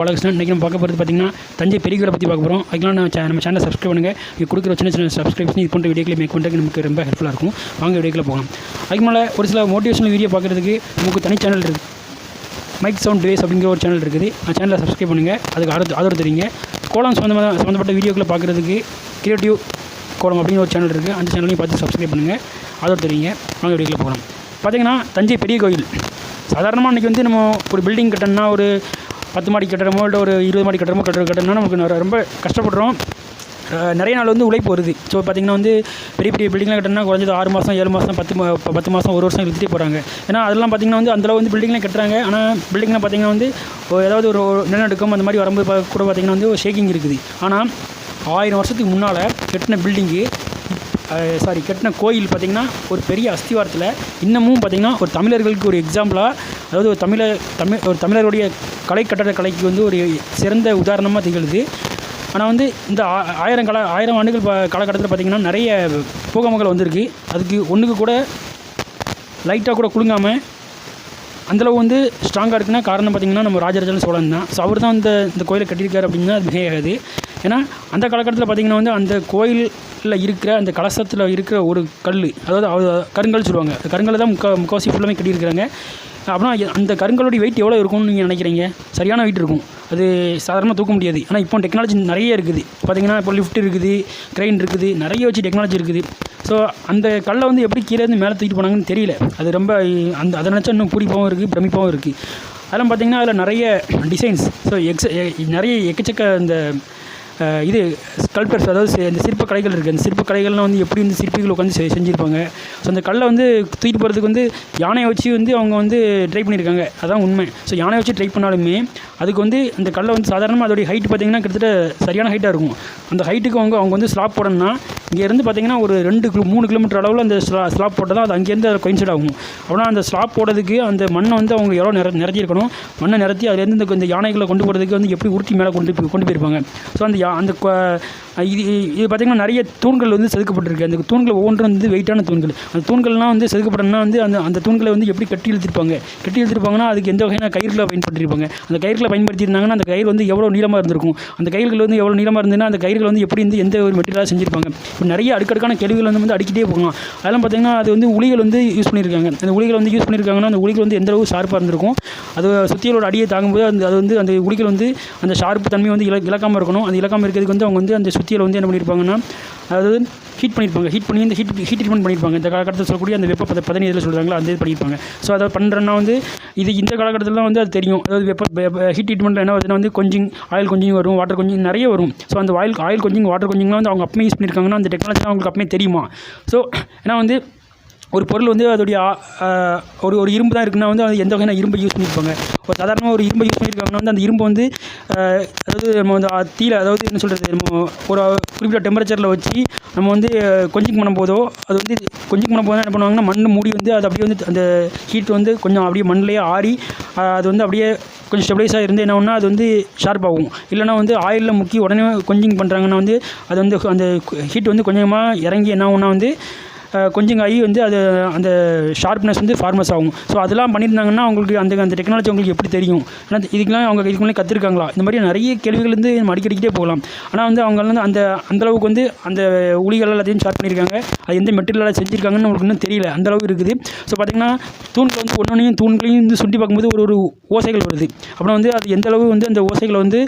பாலகிருஷ்ணன் இன்றைக்கி நம்ம பார்க்க போகிறது பார்த்தீங்கன்னா தஞ்சை பெரிய கோயிலை பற்றி பார்க்க போகிறோம் அதுக்கெலாம் நம்ம channel- நம்ம சேனலை சப்ஸ்கிரைப் பண்ணுங்கள் இது கொடுக்குற சின்ன சின்ன சப்ஸ்கிரிப்ஷன் இது போன்ற வீடியோக்களை மேக் பண்ணுறதுக்கு நமக்கு ரொம்ப ஹெல்ப்ஃபுல்லாக இருக்கும். வாங்க வீடியோக்கில் போகலாம். அதுக்கு மேலே ஒரு சில மோட்டிவேஷனல் வீடியோ பார்க்குறதுக்கு நமக்கு தனி சேனல் இருக்குது மைக் சவுண்ட் வேஸ் அப்படிங்கிற ஒரு சேனல் இருக்குது. அந்த சேனலை சப்ஸ்கிரைப் பண்ணுங்கள் அதுக்கு ஆதரவு ஆதரவு தெரியுங்க கோலம் சம்மந்தமாக சம்மந்தப்பட்ட வீடியோக்களை பார்க்குறதுக்கு கிரியேட்டிவ் கோலம் அப்படிங்கிற ஒரு சேனல் இருக்குது அந்த சேனலையும் பார்த்து சப்ஸ்கிரைப் பண்ணுங்கள் ஆதரவு தெரியுங்க வாங்க வீடியோக்களை போகலாம். பார்த்தீங்கன்னா தஞ்சை பெரிய கோயில். சாதாரணமாக இன்றைக்கி வந்து நம்ம ஒரு பில்டிங் கட்டணும்னா ஒரு பத்து மாடி கட்டடமோ இல்லை ஒரு இருபது மாடி கட்டடமோ கட்டுற கட்டணும்னா நமக்கு ரொம்ப கஷ்டப்படுறோம். நிறைய நாள் வந்து உழைப்பு வருது. ஸோ பார்த்திங்கன்னா வந்து பெரிய பெரிய பில்டிங்லாம் கட்டினா குறைஞ்சது ஆறு மாதம் ஏழு மாதம் பத்து மா- பத்து மாதம் ஒரு வருஷம் இழுத்துட்டே போகிறாங்க ஏன்னா அதெல்லாம் பார்த்திங்கன்னா வந்து அந்தளவு வந்து பில்டிங்லாம் கட்டுறாங்க. ஆனால் பில்டிங்லாம் பார்த்திங்கன்னா வந்து ஏதாவது ஒரு நிலநடுக்கம் அந்த மாதிரி வரும்போது கூட பார்த்திங்கன்னா வந்து ஒரு ஷேக்கிங் இருக்குது. ஆனால் ஆயிரம் வருஷத்துக்கு முன்னால் கட்டின பில்டிங்கு சாரி கட்டின கோயில் பார்த்திங்கன்னா ஒரு பெரிய அஸ்திவாரத்தில் இன்னமும் பார்த்திங்கன்னா ஒரு தமிழர்களுக்கு ஒரு எக்ஸாம்பிளாக அதாவது ஒரு தமிழ தமிழ் ஒரு தமிழருடைய கலை கட்டட கலைக்கு வந்து ஒரு சிறந்த உதாரணமாக திகழுது. ஆனால் வந்து இந்த ஆ- ஆயிரம் கால ஆயிரம் ஆண்டுகள் காலகட்டத்தில் பார்த்திங்கன்னா நிறைய பூகம்பங்கள் வந்திருக்கு. அதுக்கு ஒன்றுக்கு கூட லைட்டாக கூட குலுங்காமல் அந்தளவு வந்து ஸ்ட்ராங்காக இருக்குன்னா காரணம் பார்த்திங்கன்னா நம்ம ராஜராஜன் சோழன் தான். ஸோ அவர் தான் இந்த இந்த கோயிலை கட்டியிருக்காரு அப்படின்னா அது மிகையாகாது. ஏன்னா அந்த காலகட்டத்தில் பார்த்திங்கன்னா வந்து அந்த கோயிலில் இருக்கிற அந்த கலசத்தில் இருக்கிற ஒரு கல் அதாவது அவ- கருங்கல் சொல்லுவாங்க. அந்த கருங்கல் தான் முக்கா முக்கால்வாசி ஃபுல்லாமே கட்டியிருக்கிறாங்க. அப்படின்னா அந்த கருங்கலுடைய வெயிட் எவ்வளோ இருக்கும்னு நீங்கள் நினைக்கிறீங்க? சரியான வெயிட் இருக்கும். அது சாதாரணமாக தூக்க முடியாது. ஆனால் இப்போ டெக்னாலஜி நிறைய இருக்குது. பார்த்தீங்கன்னா இப்போ லிஃப்ட் இருக்குது க்ரெயின் இருக்குது நிறைய வச்சு டெக்னாலஜி இருக்குது. ஸோ அந்த கல்லை வந்து எப்படி கீழே இருந்து மேலே தூக்கிட்டு போனாங்கன்னு தெரியல. அது ரொம்ப அந்த அதை நினச்சா இன்னும் பிடிப்பாகவும் இருக்குது பிரமிப்பாகவும் இருக்குது அதெல்லாம் பார்த்தீங்கன்னா அதில் நிறைய டிசைன்ஸ் ஸோ எக்ஸ நிறைய எக்கச்சக்க இந்த இது ஸ்கல்ப்டர்ஸ் அதாவது இந்த சிற்ப கலைகள் இருக்குது அந்த சிற்பக்கலைகள்லாம் வந்து எப்படி வந்து சிற்பிகள் உட்காந்து செ செஞ்சுருப்பாங்க? ஸோ அந்த கல்லை வந்து தூக்கிட்டு போகிறதுக்கு வந்து யானையை வச்சு வந்து அவங்க வந்து ட்ரை பண்ணியிருக்காங்க. அதான் உண்மை. ஸோ யானையை வச்சு ட்ரை பண்ணாலுமே அதுக்கு வந்து அந்த கல்லை வந்து சாதாரணமாக அதோடைய ஹைட் பார்த்தீங்கன்னா கிட்டத்தட்ட சரியான ஹைட்டாக இருக்கும். அந்த ஹைட்டுக்கு அவங்க அவங்க வந்து ஸ்லாப் போடணும்னா இங்கேருந்து பார்த்தீங்கன்னா ஒரு ரெண்டு கிலோ மூணு கிலோமீட்டர் அளவில் அந்த ஸ்லா ஸ்லாப் போட்டால் தான் அது அங்கேருந்து அதை கொயின்சைட் ஆகும். அப்படின்னா அந்த ஸ்லாப் போடுறதுக்கு அந்த மண்ணை வந்து அவங்க எவ்வளோ நிற நிறத்தியிருக்கணும் மண்ணை நிறத்தி அதுலேருந்து இந்த இந்த யானைகளை கொண்டு போகிறதுக்கு வந்து எப்படி உருட்டி மேலே கொண்டு கொண்டு போயிருப்பாங்க. ஸோ அந்த யா அந்த இது இது பார்த்திங்கன்னா நிறைய தூண்கள் வந்து செதுக்கப்பட்டிருக்கு. அந்த தூண்கள் ஒவ்வொன்றும் வந்து வெயிட்டான தூண்கள். அந்த தூண்கள்லாம் வந்து செதுக்கப்படணும்னா வந்து அந்த அந்த தூண்களை வந்து எப்படி கட்டி இழுத்திருப்பாங்க? கட்டி இழுத்திருப்பாங்கன்னா அதுக்கு எந்த வகையான கயிறுகளை பயன்படுத்தியிருப்பாங்க? அந்த கயிறுகளை பயன்படுத்தியிருந்தாங்கன்னா அந்த கயிறு வந்து எவ்வளோ நீளமாக இருந்திருக்கும்? அந்த கயிறுகள் வந்து எவ்வளோ நீளமாக இருந்ததுன்னா அந்த கயிறுகள் வந்து எப்படி வந்து எந்த ஒரு மெட்டீரியலாக செஞ்சுருப்பாங்க? நிறைய அடுக்கடுக்கான கேள்விகள் வந்து வந்து அடிக்கிட்டே போகலாம் அதெல்லாம் பார்த்திங்கன்னா அது வந்து உளிகள் வந்து யூஸ் பண்ணியிருக்காங்க அந்த உளிகள் வந்து யூஸ் பண்ணியிருக்காங்கன்னா அந்த உளிகள் வந்து எந்த அளவு ஷார்ப்பாக இருந்திருக்கும் அது சுத்தியலோட அடியை தாங்கும்போது அந்த அது வந்து அந்த உளிகள் வந்து அந்த ஷார்ப்பு தன்மை வந்து இல இழக்காமல் இருக்கணும். அந்த இழக்காமல் இருக்கிறதுக்கு வந்து அவங்க வந்து அந்த சுத்தியலை வந்து என்ன பண்ணியிருப்பாங்கன்னா அதாவது ஹீட் பண்ணியிருப்பாங்க ஹீட் பண்ணி இந்த ஹீட் ஹீட் ட்ரீட்மெண்ட் பண்ணியிருப்பாங்க இந்த காலகட்டத்தில் சொல்லக்கூடிய அந்த வெப்ப பத பதனி இதில் சொல்கிறாங்களோ அந்த இது பண்ணியிருப்பாங்க ஸோ அதை பண்ணுறேன்னா வந்து இது இந்த காலகட்டத்தில் தான் வந்து அது தெரியும். அதாவது வெப்ப ஹீட் ட்ரீட்மெண்ட் என்ன வருதுன்னா வந்து கொஞ்சம் ஆயில் கொஞ்சம் வரும் வாட்டர் கொஞ்சம் நிறைய வரும். ஸோ அந்த ஆயில் ஆயில் கொஞ்சம் வாட்டர் கொஞ்சம்லாம் வந்து அவங்க அப்பமே யூஸ் பண்ணியிருக்காங்கன்னா அந்த டெக்னாலஜி அவங்களுக்கு அப்பமே தெரியுமா? ஸோ ஏன்னா வந்து ஒரு பொருள் வந்து அதோடைய ஒரு ஒரு இரும்பு தான் இருக்குன்னா வந்து அது எந்த வகையான இரும்பை யூஸ் பண்ணியிருப்பாங்க? ஒரு சாதாரணமாக ஒரு இரும்பை யூஸ் பண்ணியிருக்காங்கன்னா வந்து அந்த இரும்பு வந்து அதாவது நம்ம வந்து ஆ, தீல அதாவது என்ன சொல்கிறது நம்ம ஒரு குறிப்பிட்ட டெம்பரேச்சரில் வச்சு நம்ம வந்து கொஞ்சிங் பண்ணும்போதோ அது வந்து கொஞ்சிங் பண்ணும்போது என்ன பண்ணுவாங்கன்னா மண் மூடி வந்து அது அப்படியே வந்து அந்த ஹீட் வந்து கொஞ்சம் அப்படியே மண்ணிலேயே ஆறி அது வந்து அப்படியே கொஞ்சம் ஸ்டெபிலைஸாக இருந்து என்ன ஒன்றா அது வந்து ஷார்ப் ஆகும். இல்லைனா வந்து ஆயிலில் முக்கி உடனே கொஞ்சிங் பண்ணுறாங்கன்னா வந்து அது வந்து அந்த ஹீட் வந்து கொஞ்சமாக இறங்கி என்ன ஒன்றா வந்து கொஞ்சம் ஆகி வந்து அது அந்த ஷார்ப்னஸ் வந்து ஃபார்மஸ் ஆகும். ஸோ அதெல்லாம் பண்ணியிருந்தாங்கன்னா அவங்களுக்கு அந்த அந்த டெக்னாலஜி அவங்களுக்கு எப்படி தெரியும்? ஆனால் இதுக்கெல்லாம் அவங்க இதுக்கு முன்னாடி கற்றுருக்காங்களா இந்த மாதிரி நிறைய கேள்விகள் வந்து நம்ம அடிக்கடிக்கிட்டே போகலாம். ஆனால் வந்து அவங்க வந்து அந்த அந்தளவுக்கு வந்து அந்த உளிகள் எல்லாத்தையும் ஷார்ப் பண்ணியிருக்காங்க. அது எந்த மெட்டீரியலாக செஞ்சுருக்காங்கன்னு நம்மளுக்கு இன்னும் தெரியல. அந்த இருக்குது. ஸோ பார்த்திங்கன்னா தூண்கள் வந்து ஒன்றொன்றையும் தூண்களையும் வந்து சுண்டி பார்க்கும்போது ஒரு ஒரு ஓசைகள் வருது. அப்புறம் வந்து அது எந்த அளவு வந்து அந்த ஓசைகளை வந்து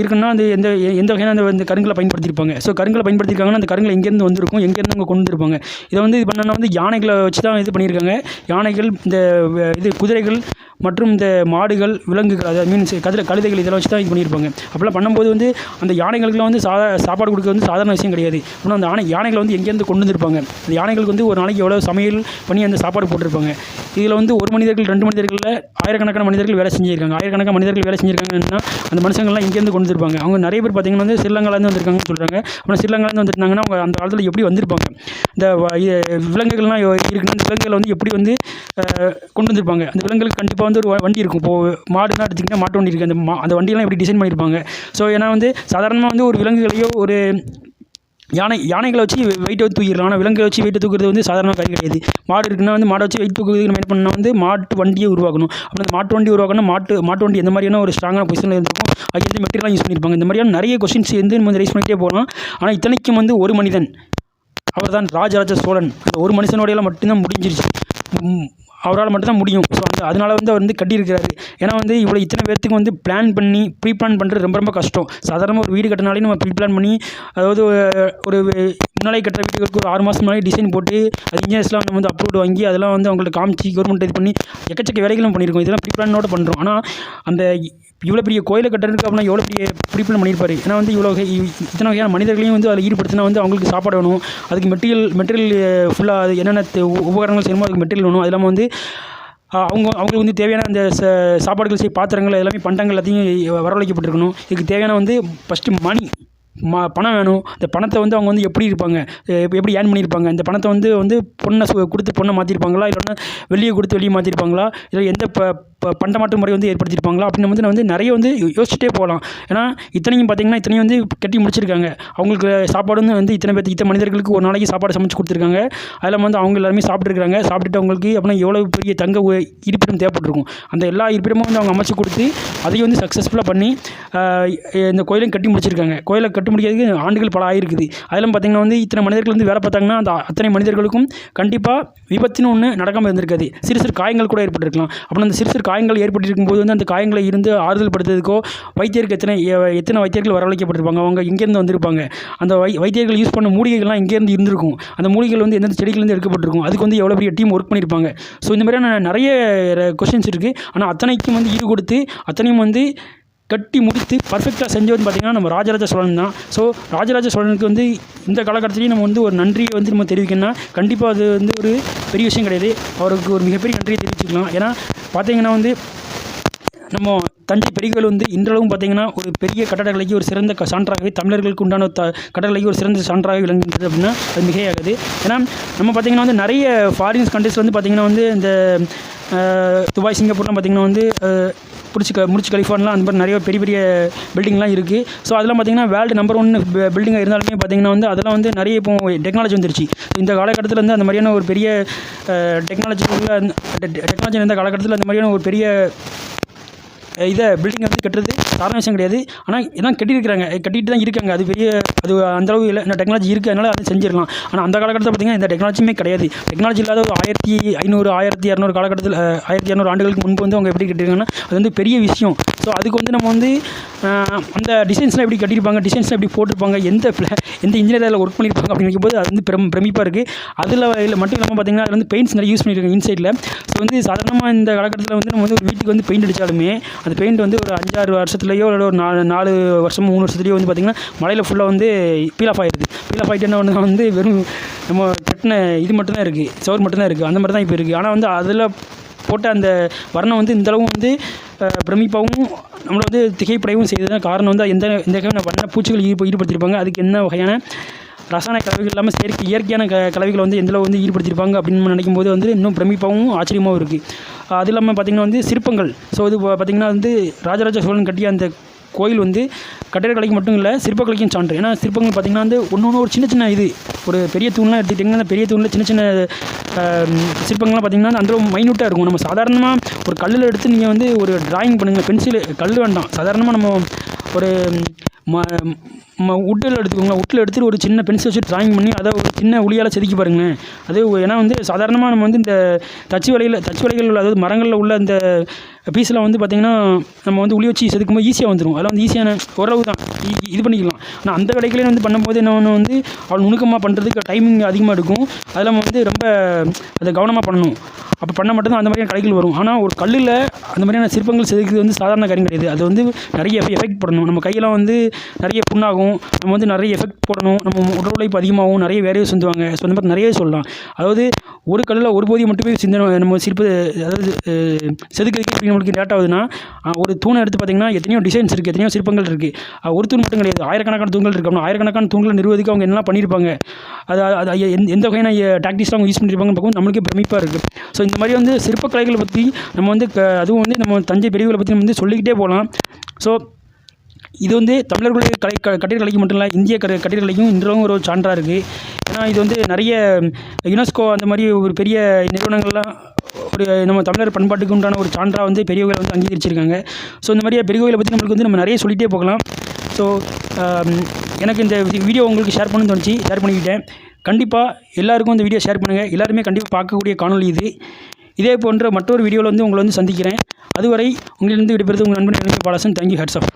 இருக்குன்னா அந்த எந்த எந்த வகையான அந்த கருங்களை பயன்படுத்தியிருப்பாங்க. ஸோ கருங்களை பயன்படுத்தியிருக்காங்கன்னா அந்த கருங்கள் எங்கேருந்து வந்திருக்கும்? எங்கேருந்து அவங்க கொண்டு வந்திருப்பாங்க? இதை வந்து இது பண்ணனா வந்து யானைகளை வச்சு தான் இது பண்ணியிருக்காங்க. யானைகள் இந்த இது குதிரைகள் மற்றும் இந்த மாடுகள் விலங்குகள் அதாவது மீன்ஸ் கதிர கழுதைகள் இதெல்லாம் வச்சு தான் இது பண்ணியிருப்பாங்க. அப்படிலாம் பண்ணும்போது வந்து அந்த யானைகளுக்குலாம் வந்து சாதா சாப்பாடு கொடுக்க வந்து சாதாரண விஷயம் கிடையாது. ஆனால் அந்த யானை யானைகளை வந்து எங்கேருந்து கொண்டு வந்திருப்பாங்க? அந்த யானைகளுக்கு வந்து ஒரு நாளைக்கு எவ்வளோ சமையல் பண்ணி அந்த சாப்பாடு போட்டிருப்பாங்க? இதில் வந்து ஒரு மனிதர்கள் ரெண்டு மனிதர்களில் ஆயிரக்கணக்கான மனிதர்கள் வேலை செஞ்சுருக்காங்க. ஆயிரக்கணக்கான மனிதர்கள் வேலை செஞ்சுருக்காங்கன்னா அந்த மனுஷங்கள்லாம் இங்கேருந்து கொண்டு வந்திருப்பாங்க? அவங்க நிறைய பேர் பார்த்திங்கன்னா வந்து ஸ்ரீலங்காலேருந்து வந்திருக்காங்கன்னு சொல்கிறாங்க அப்புறம் ஸ்ரீலங்காலேருந்து வந்துருந்தாங்கன்னா அவங்க அந்த காலத்தில் எப்படி வந்திருப்பாங்க? இந்த விலங்குகள்லாம் இருக்குன்னு அந்த வந்து எப்படி வந்து கொண்டு வந்திருப்பாங்க. அந்த விலங்குகளுக்கு கண்டிப்பாக வந்து ஒரு வண்டி இருக்கும். இப்போது மாடுனா எடுத்திங்கன்னா மாட்டு வண்டி இருக்குது அந்த மா அந்த வண்டியெல்லாம் எப்படி டிசைன் பண்ணியிருப்பாங்க? ஸோ ஏன்னா வந்து சாதாரணமாக வந்து ஒரு விலங்குகளையோ ஒரு யானை யானைகளை வச்சு வெயிட்டை தூக்கிடலாம். ஆனால் விலங்குகளை வச்சு வெயிட்டை தூக்குறது வந்து சாதாரண காரியம் கிடையாது. மாடு இருக்குன்னா வந்து மாடை வச்சு வெயிட் தூக்குறதுக்கு நம்ம என்ன வந்து மாட்டு வண்டியை உருவாக்கணும். அப்புறம் அந்த மாட்டு வண்டி உருவாக்கணும் மாட்டு மாட்டு வண்டி எந்த மாதிரியான ஒரு ஸ்ட்ராங்கான பொசிஷனில் இருந்திருக்கும் அது எந்த மெட்டீரியலாக யூஸ் பண்ணியிருப்பாங்க. இந்த மாதிரியான நிறைய கொஸ்டின்ஸ் வந்து நம்ம ரைஸ் பண்ணிகிட்டே போகலாம். ஆனால் இத்தனைக்கும் வந்து ஒரு மனிதன். அவர் தான் ராஜராஜ சோழன். அந்த ஒரு மனுஷனோடையெல்லாம் மட்டும்தான் முடிஞ்சிருச்சு. அவரால் மட்டும்தான் முடியும். ஸோ அந்த அதனால் வந்து அவர் வந்து கட்டியிருக்கிறாரு. ஏன்னா வந்து இவ்வளோ இத்தனை பேர்த்துக்கு வந்து பிளான் பண்ணி ப்ரீ பிளான் பண்ணுறது ரொம்ப ரொம்ப கஷ்டம். சாதாரணமாக ஒரு வீடு கட்டினாலே நம்ம ப்ரீ பிளான் பண்ணி அதாவது ஒரு- முன்னாலே கட்டுற வீட்டுக்கு ஒரு ஆறு மாதம் முன்னாடி டிசைன் போட்டு அது இன்ஜினியர்ஸ்லாம் நம்ம வந்து அப்ரூவ்டு வாங்கி அதெல்லாம் வந்து அவங்கள்ட்ட காமிச்சு கவர்மெண்ட் இது பண்ணி எக்கச்சக்க வேலைகளும் பண்ணியிருக்கோம். இதெல்லாம் ப்ரீ பிளானோட பண்ணுறோம் ஆனால் அந்த இவ்வளோ பெரிய கோயிலை கட்டுறதுக்கு அப்படின்னா எவ்வளோ பெரிய ப்ரீ பண்ணியிருப்பார். பண்ணியிருப்பாரு ஏன்னா வந்து இவ்வளோ இத்தனை வகையான மனிதர்களையும் வந்து அதில் ஈடுபடுத்தினா வந்து அவங்களுக்கு சாப்பாடு வேணும். அதுக்கு மெட்டீரியல் மெட்டீரியல் ஃபுல்லாக அது என்னென்ன உ- உபகரணங்கள் செய்யணுமோ அதுக்கு மெட்டீரியல் வேணும். அது இல்லாமல் வந்து அவங்க அவங்களுக்கு வந்து தேவையான அந்த ச சாப்பாடுகள் செய்ய பாத்திரங்கள் எல்லாமே பண்டங்கள் எல்லாத்தையும் வரவழைக்கப்பட்டிருக்கணும். இதுக்கு தேவையான வந்து ஃபஸ்ட்டு மணி ம பணம் வேணும். இந்த பணத்தை வந்து அவங்க வந்து எப்படி இருப்பாங்க? எப்படி ஏர்ன் பண்ணியிருப்பாங்க? இந்த பணத்தை வந்து வந்து பொண்ணை சு கொடுத்து பொண்ணை மாற்றிருப்பாங்களா இல்லைன்னா வெளியே கொடுத்து வெளியே மாற்றிருப்பாங்களா இல்லை எந்த ப ப முறை வந்து ஏற்படுத்தியிருப்பாங்களா? அப்படின்னு வந்து நான் வந்து நிறைய வந்து யோசிச்சுட்டே போகலாம். ஏன்னா இத்தனையும் பார்த்தீங்கன்னா இத்தனையும் வந்து கட்டி முடிச்சிருக்காங்க. அவங்களுக்கு சாப்பாடு வந்து வந்து இத்தனை பேர்த்து இத்தனை மனிதர்களுக்கு ஒரு நாளைக்கு சாப்பாடு சமைச்சு கொடுத்துருக்காங்க. அதில் வந்து அவங்க எல்லாருமே சாப்பிட்ருக்காங்க சாப்பிட்டுட்டு அவங்களுக்கு அப்படின்னா எவ்வளோ பெரிய தங்க இருப்பிடம் தேவைப்பட்டிருக்கும். அந்த எல்லா இருப்பிடமும் வந்து அவங்க அமைச்சு கொடுத்து அதையும் வந்து சக்ஸஸ்ஃபுல்லாக பண்ணி இந்த கோயிலையும் கட்டி முடிச்சிருக்காங்க. கோயிலை கட்டி முடிக்கிறதுக்கு ஆண்டுகள் பல ஆயிருக்குது. அதெல்லாம் பார்த்தீங்கன்னா வந்து இத்தனை மனிதர்கள் வந்து வேலை பார்த்தாங்கன்னா அந்த அத்தனை மனிதர்களுக்கும் கண்டிப்பாக விபத்துன்னு ஒன்று நடக்காமல் இருந்திருக்காது. சிறு சிறு காயங்கள் கூட ஏற்பட்டிருக்கலாம். அப்புறம் அந்த சிறு சிறு காயங்கள் ஏற்பட்டிருக்கும் போது வந்து அந்த காயங்களை இருந்து ஆறுதல் படுத்துறதுக்கோ வைத்தியருக்கு எத்தனை எத்தனை வைத்தியர்கள் வரவழைக்கப்பட்டிருப்பாங்க? அவங்க இங்கேருந்து வந்திருப்பாங்க. அந்த வை வைத்தியர்கள் யூஸ் பண்ண மூலிகைகள்லாம் இங்கேருந்து இருந்திருக்கும். அந்த மூலிகைகள் வந்து எந்தெந்த செடிகள்லேருந்து எடுக்கப்பட்டிருக்கும்? அதுக்கு வந்து எவ்வளோ பெரிய டீம் ஒர்க் பண்ணியிருப்பாங்க. ஸோ இந்த மாதிரியான நிறைய கொஷின்ஸ் இருக்குது ஆனால் அத்தனைக்கும் வந்து ஈடு கொடுத்து அத்தனையும் வந்து கட்டி முடித்து பர்ஃபெக்டாக வந்து பார்த்திங்கன்னா நம்ம ராஜராஜ சோழன் தான். ஸோ ராஜராஜ சோழனுக்கு வந்து இந்த காலகட்டத்திலையும் நம்ம வந்து ஒரு நன்றியை வந்து நம்ம தெரிவிக்கணும்னா கண்டிப்பாக அது வந்து ஒரு பெரிய விஷயம் கிடையாது. அவருக்கு ஒரு மிகப்பெரிய நன்றியை தெரிவிச்சுக்கலாம். ஏன்னா பார்த்தீங்கன்னா வந்து நம்ம தஞ்சை பெரிய கோயில் வந்து இன்றளவும் பார்த்தீங்கன்னா ஒரு பெரிய கட்டடக்கலைக்கு ஒரு சிறந்த சான்றாகவே தமிழர்களுக்கு உண்டான த கட்டடக்கலைக்கு ஒரு சிறந்த சான்றாக விளங்குகிறது அப்படின்னா அது மிகையாகுது. ஏன்னா நம்ம பார்த்திங்கன்னா வந்து நிறைய ஃபாரின்ஸ் கண்ட்ரிஸ் வந்து பார்த்திங்கன்னா வந்து இந்த துபாய் சிங்கப்பூர்லாம் பார்த்திங்கன்னா வந்து பிடிச்சி க முடிச்சு கலிஃபான்லாம் அந்த மாதிரி நிறைய பெரிய பெரிய பில்டிங்லாம் இருக்குது ஸோ அதெல்லாம் பார்த்திங்கன்னா வேர்ல்டு நம்பர் ஒன் பில்டிங்காக இருந்தாலுமே பார்த்திங்கன்னா வந்து அதெல்லாம் வந்து நிறைய இப்போ டெக்னாலஜி வந்துருச்சு. இந்த காலகட்டத்தில் வந்து அந்த மாதிரியான ஒரு பெரிய டெக்னாலஜி உள்ள டெக்னாலஜி இருந்த காலகட்டத்தில் அந்த மாதிரியான ஒரு பெரிய இதை பில்டிங் வந்து கட்டுறது சாதாரண விஷயம் கிடையாது. ஆனால் இதான் கட்டியிருக்கிறாங்க. கட்டிட்டு தான் இருக்காங்க. அது பெரிய அது அந்தளவு இல்லை. இந்த டெக்னாலஜி இருக்குது அதனால் அதை செஞ்சிடலாம். ஆனால் அந்த காலகட்டத்தில் பார்த்திங்கன்னா இந்த டெக்னாலஜியுமே கிடையாது. டெக்னாலஜி இல்லாத ஒரு ஆயிரத்தி ஐநூறு ஆயிரத்தி இரநூறு காலகட்டத்தில் ஆயிரத்தி இரநூறு ஆண்டுகளுக்கு முன்பு வந்து அவங்க எப்படி கட்டியிருக்காங்கன்னா அது வந்து பெரிய விஷயம். ஸோ அதுக்கு வந்து நம்ம வந்து அந்த டிசைன்ஸ்லாம் எப்படி கட்டியிருப்பாங்க டிசைன்ஸ்லாம் எப்படி போட்டிருப்பாங்க எந்த எந்த இன்ஜினியர் அதில் ஒர்க் பண்ணியிருப்பாங்க அப்படின்னு போது அது வந்து பிரம் பிரமிப்பாக இருக்குது அதில் இல்லை மட்டும் இல்லாமல் பார்த்தீங்கன்னா அதில் வந்து பெயிண்ட்ஸ் நிறைய யூஸ் பண்ணியிருக்காங்க இன்சைடில் ஸோ வந்து சாதாரணமாக இந்த காலகட்டத்தில் வந்து நம்ம வந்து ஒரு வீட்டுக்கு வந்து பெயிண்ட் அடித்தாலுமே அந்த பெயிண்ட் வந்து ஒரு அஞ்சாறு வருஷத்துலையோ இல்லை ஒரு நாலு நாலு வருஷம் மூணு வருஷத்துலையோ வந்து பார்த்திங்கன்னா மழையில் ஃபுல்லாக வந்து பீல் ஆஃப் ஆயிடுது பீல் ஆஃப் ஆகிட்டு என்ன வந்து வெறும் நம்ம கட்டின இது மட்டும்தான் இருக்குது சோர் மட்டும்தான் இருக்குது அந்த மாதிரி தான் இப்போ இருக்குது ஆனால் வந்து அதில் போட்ட அந்த வர்ணம் வந்து இந்தளவு வந்து பிரமிப்பாகவும் நம்மளை வந்து திகைப்படையவும் செய்ததுதான் காரணம் வந்து எந்த எந்த வகையான வண்ண பூச்சிகள் ஈடுப ஈடுபடுத்தியிருப்பாங்க அதுக்கு என்ன வகையான ரசாயன கலவைகள் இல்லாமல் செயற்கை இயற்கையான க கலவைகளை வந்து எந்தளவு வந்து ஈடுபடுத்தியிருப்பாங்க அப்படின்னு நினைக்கும் போது வந்து இன்னும் பிரமிப்பாகவும் ஆச்சரியமாகவும் இருக்குது அது இல்லாமல் பார்த்திங்கன்னா வந்து சிற்பங்கள். ஸோ இது பார்த்திங்கன்னா வந்து ராஜராஜ சோழன் கட்டிய அந்த கோயில் வந்து கட்டிடக்கலைக்கு மட்டும் இல்லை சிற்பக்கலைக்கும் சான்று. ஏன்னா சிற்பங்கள் பார்த்திங்கன்னா வந்து ஒன்று ஒன்று ஒரு சின்ன சின்ன இது ஒரு பெரிய தூண்லாம் எடுத்துக்கிட்டிங்கன்னா அந்த பெரிய தூணில் சின்ன சின்ன சிற்பங்கள்லாம் பார்த்திங்கன்னா அந்த மைனூட்டாக இருக்கும். நம்ம சாதாரணமாக ஒரு கல்லில் எடுத்து நீங்கள் வந்து ஒரு டிராயிங் பண்ணுங்கள் பென்சில் கல் வேண்டாம். சாதாரணமாக நம்ம ஒரு ம ம உட்டில் எடுத்துக்கோங்க. உட்டில் எடுத்துட்டு ஒரு சின்ன பென்சில் வச்சு டிராயிங் பண்ணி அதை ஒரு சின்ன உளியால் செதுக்கி பாருங்களேன். அது ஏன்னா வந்து சாதாரணமாக நம்ம வந்து இந்த தச்சு வலையில் தச்சு வலைகள் அதாவது மரங்களில் உள்ள இந்த பீஸ்லாம் வந்து பார்த்திங்கன்னா நம்ம வந்து உளி வச்சு செதுக்கும் போது ஈஸியாக வந்துடும் அதெல்லாம் வந்து ஈஸியான ஓரளவு தான் இது பண்ணிக்கலாம். ஆனால் அந்த வேலைகளே வந்து பண்ணும்போது என்ன ஒன்று வந்து அவள் நுணுக்கமாக பண்ணுறதுக்கு டைமிங் அதிகமாக எடுக்கும். அதில் நம்ம வந்து ரொம்ப அதை கவனமாக பண்ணணும். அப்போ பண்ண மட்டும்தான் அந்த மாதிரியான கலைகள் வரும். ஆனால் ஒரு கல்லில் அந்த மாதிரியான சிற்பங்கள் செதுக்கிறது வந்து சாதாரண காரியம் கிடையாது. அது வந்து நிறைய எஃபெக்ட் போடணும். நம்ம கையெல்லாம் வந்து நிறைய புண்ணாகும். நம்ம வந்து நிறைய எஃபெக்ட் போடணும். நம்ம உடல் உழைப்பு அதிகமாகும். நிறைய வேலையை சொந்துவாங்க ஸோ அந்த மாதிரி நிறைய சொல்லலாம். அதாவது ஒரு கல்லில் ஒரு போதியை மட்டுமே சிந்தனை நம்ம சிற்ப அதாவது அஹ், செதுக்கிறதுக்கு நம்மளுக்கு லேட் ஆகுதுன்னா ஒரு தூணை எடுத்து பார்த்திங்கன்னா எத்தனையோ டிசைன்ஸ் இருக்குது எத்தனையோ சிற்பங்கள் இருக்குது ஒரு தூண் மட்டும் கிடையாது. ஆயிரக்கணக்கான தூண்கள் இருக்குது அப்படின்னா ஆயிரக்கணக்கான தூண்களை நிறுவதுக்கு அவங்க என்ன பண்ணியிருப்பாங்க அது அது எந்த எந்த வகையான டாக்டிக்ஸ்லாம் அவங்க யூஸ் பண்ணியிருப்பாங்கன்னு பார்க்கும் நம்மளுக்கே பிரமிப்பாக இருக்குது ஸோ இந்த மாதிரி வந்து சிற்பக்கலைகளை பற்றி நம்ம வந்து க அதுவும் வந்து நம்ம தஞ்சை பெரியவர்களை பற்றி நம்ம வந்து சொல்லிக்கிட்டே போகலாம். ஸோ இது வந்து தமிழர்களுடைய கலை க கட்டிடக்கலைக்கு மட்டும் இல்லை இந்திய கட கட்டிடக்கலைக்கும் இன்றும் ஒரு சான்றாக இருக்குது ஏன்னா இது வந்து நிறைய யுனெஸ்கோ அந்த மாதிரி ஒரு பெரிய நிறுவனங்கள்லாம் ஒரு நம்ம தமிழர் பண்பாட்டுக்கு உண்டான ஒரு சான்றாக வந்து பெரிய கோயிலை வந்து அங்கீகரிச்சிருக்காங்க. ஸோ இந்த மாதிரியே பெரிய கோயிலை பற்றி நம்மளுக்கு வந்து நம்ம நிறைய சொல்லிகிட்டே போகலாம். ஸோ எனக்கு இந்த வீடியோ உங்களுக்கு ஷேர் பண்ணணும்னு தோணுச்சு ஷேர் பண்ணிக்கிட்டேன். கண்டிப்பாக எல்லாருக்கும் இந்த வீடியோ ஷேர் பண்ணுங்கள் எல்லாருமே கண்டிப்பாக பார்க்கக்கூடிய காணொளி இது. இதே போன்ற மற்றொரு வீடியோவில் வந்து உங்களை வந்து சந்திக்கிறேன். அதுவரை உங்களிலிருந்து விடைபெறுவது உங்கள் நண்பன் பாலாசன். Thank you heads of